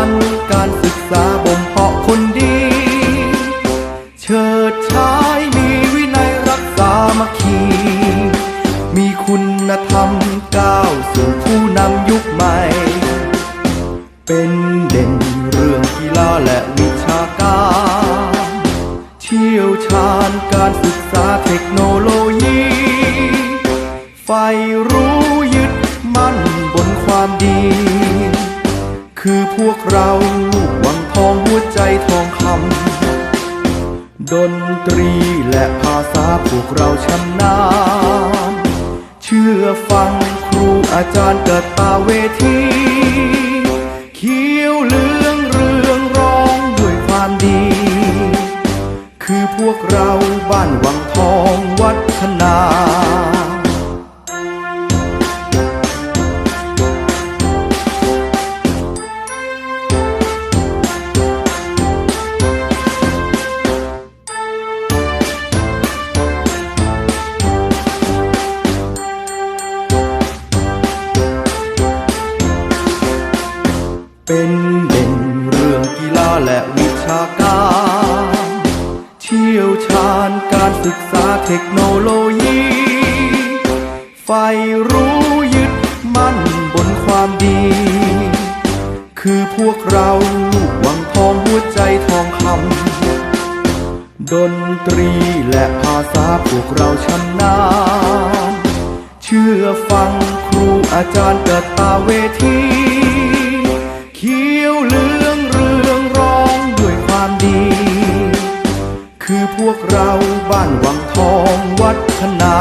ันการศึกษาบ่มเพาะคนดี เชิดชายมีวินัยรักษามัคคี มีคุณธรรมก้าวสู่ผู้นำยุคใหม่ เป็นเด่นเรื่องกีฬาและวิชาการ เชี่ยวชาญการศึกษาเทคโนโลยีใฝ่รู้ยึดมั่นบนความดี คือพวกเราลูกวังทองหัวใจทองคำดนตรีและภาษาพวกเราชำนาญเชื่อฟังครูอาจารย์เกิดตาเวทีเขียวเหลืองเรืองร้องด้วยความดี คือพวกเราบ้านวังทอง เป็นเด่นเรื่องกีฬาและวิชาการ เชี่ยวชาญการศึกษาเทคโนโลยีใฝ่รู้ยึดมั่นบนความดี คือพวกเราลูกวังทองหัวใจทองคำดนตรีและภาษาพวกเราชำนาญเชื่อฟังครูอาจารย์เกิดตาเวที ขียวเหลืองเรืองร้องด้วยความดี คือพวกเราบ้านวังทองวัฒนา